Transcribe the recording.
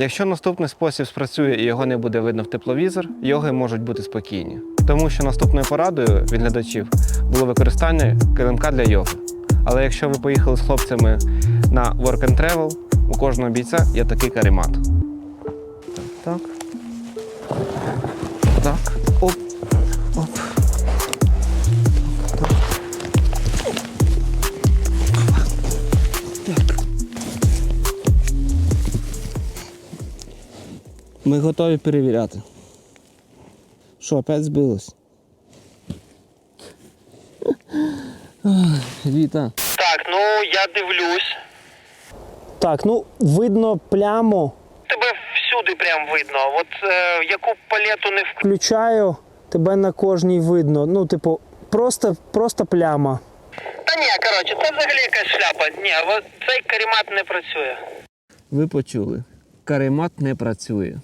Якщо наступний спосіб спрацює і його не буде видно в тепловізор, йоги можуть бути спокійні. Тому що наступною порадою від глядачів було використання килимка для йоги. Але якщо ви поїхали з хлопцями на work and travel, у кожного бійця є такий каремат. Так. Ми готові перевіряти. Що, опять збилось? Віта. Так, ну я дивлюсь. Так, ну видно пляму. Тебе всюди прям видно. От е, яку палету не вк... Включаю, тебе на кожній видно. Ну, типу, просто, просто пляма. Та ні, коротше, це взагалі якась шляпа. Ні, от цей каремат не працює. Ви почули. Каремат не працює.